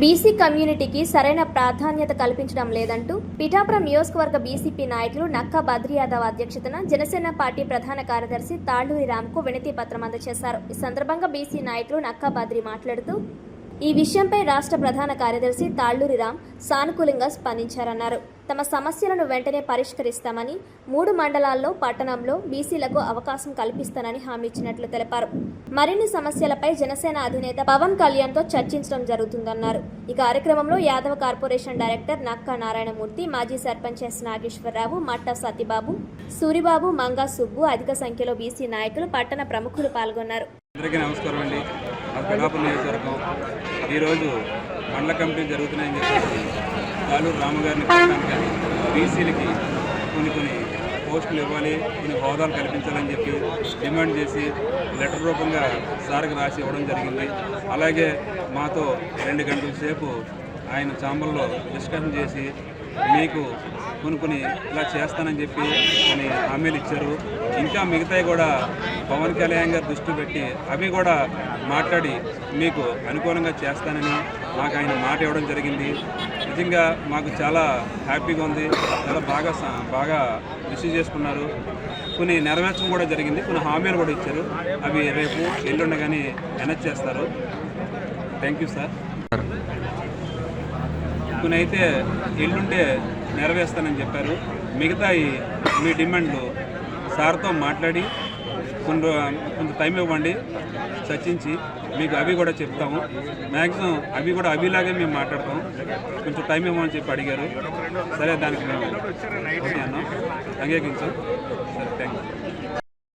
BC కమ్యూనిటీకి సరైన ప్రాధాన్యత కల్పించడం లేదంటూ పిఠాపురం నియోజకవర్గ బీసీపీ నాయకులు నక్కా బద్రి యాదవ్ అధ్యక్షతన జనసేన పార్టీ ప్రధాన కార్యదర్శి తాళ్ళూరి రామ్కు వినతి పత్రం అందజేశారు. ఈ సందర్భంగా బీసీ నాయకులు నక్కా బద్రి మాట్లాడుతూ ఈ విషయంపై రాష్ట్ర ప్రధాన కార్యదర్శి తాళ్ళూరి రామ్ సానుకూలంగా స్పందించారన్నారు. తమ సమస్యలను వెంటనే పరిష్కరిస్తామని మూడు మండలాల్లో పట్టణంలో బీసీలకు అవకాశం కల్పిస్తానని హామీ ఇచ్చినట్లు తెలిపారు. మరిన్ని సమస్యలపై జనసేన అధినేత పవన్ కళ్యాణ్తో చర్చించడం జరుగుతుందన్నారు. ఈ కార్యక్రమంలో యాదవ కార్పొరేషన్ డైరెక్టర్ నక్కా నారాయణమూర్తి మాజీ సర్పంచ్ ఎస్ నాగేశ్వరరావు మట్టా సత్యబాబు సూరిబాబు మంగా సుబ్బు అధిక సంఖ్యలో బీసీ నాయకులు పట్టణ ప్రముఖులు పాల్గొన్నారు. అందరికీ నమస్కారం అండి మా నియోజకవర్గం ఈరోజు మండల కమిటీ జరుగుతున్నాయని చెప్పేసి తాలూరు రామగారిని కానీ బీసీలకి కొన్ని కొన్ని పోస్టులు ఇవ్వాలి కొన్ని హోదాలు కల్పించాలని చెప్పి డిమాండ్ చేసి లెటర్ రూపంగా సార్కి రాసి ఇవ్వడం జరిగింది. అలాగే మాతో రెండు గంటల సేపు ఆయన చాంబర్లో డిస్కషన్ చేసి మీకు కొనుక్కుని ఇలా చేస్తానని చెప్పి కొన్ని హామీలు ఇచ్చారు. ఇంకా మిగతాయి కూడా పవన్ కళ్యాణ్ గారు దృష్టి పెట్టి అవి కూడా మాట్లాడి మీకు అనుకూలంగా చేస్తానని మాకు ఆయన మాట ఇవ్వడం జరిగింది. నిజంగా మాకు చాలా హ్యాపీగా ఉంది. చాలా బాగా బాగా రిసీవ్ చేసుకున్నారు. కొన్ని నెరవేర్చడం కూడా జరిగింది. కొన్ని హామీలు కూడా ఇచ్చారు. అవి రేపు ఎల్లుండగానే ఎనర్జ్ చేస్తారు. Thank you sir. కొన్ని అయితే ఎల్లుంటే నెరవేరుస్తానని చెప్పారు. మిగతా మీ డిమాండ్లు సార్తో మాట్లాడి కొన్ని కొంత టైం ఇవ్వండి చర్చించి మీకు అవి కూడా చెప్తాము. మ్యాక్సిమం అవి కూడా అవిలాగే మేము మాట్లాడతాం. కొంచెం టైం ఇవ్వమని చెప్పి అడిగారు. సరే దానికి మేము ఓకే అన్నాం. అంగీకరించాం. సరే థ్యాంక్ యూ